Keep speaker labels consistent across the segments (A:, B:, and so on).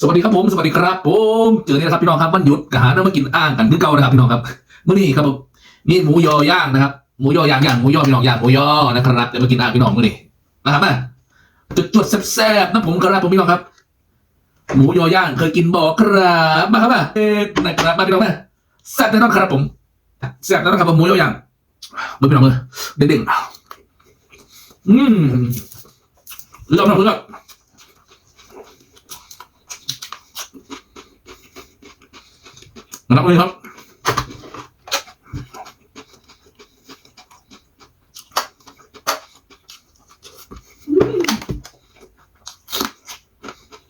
A: สวัสดีครับผมสวัสดีครับผมเจอเนี่ยนะครับพี่น้องครับวันหยุดกหาเนื้อมากินอ่างกันคือเก่านะครับพี่น้องครับมื้อนี้ครับผมมีหมูยอย่างนะครับหมูยอย่างย่างหมูยอพี่น้องย่างหมูยอนะครับเดี๋ยวมากินอ่างพี่น้องมื้อนี้นะครับมาจุดจวดแซ่บๆนะผมครับผมพี่น้องครับ หมูยอย่างเคยกินบอกครับมาครับมาเอ๊ะนะครับมาพี่น้องมาแซ่บแน่นอนครับผมแซ่บแน่นอนครับผมหมูยอย่างมาพี่น้องเลยเด้งๆอืมเริ่มแล้วเพื่อน นะครับเลยครับ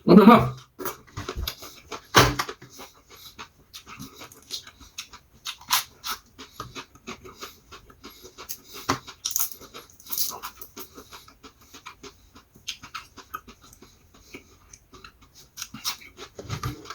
A: มาเพื่อนมาอืมอืมอืมอืมอืมคุยเ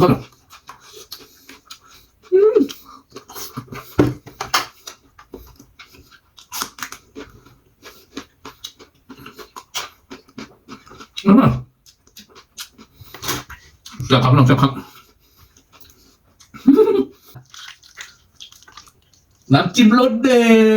A: เข้าเนาะอืมอืมแซ่บครับน้องแซ่บครับน้ำจิ้มรสเด็ด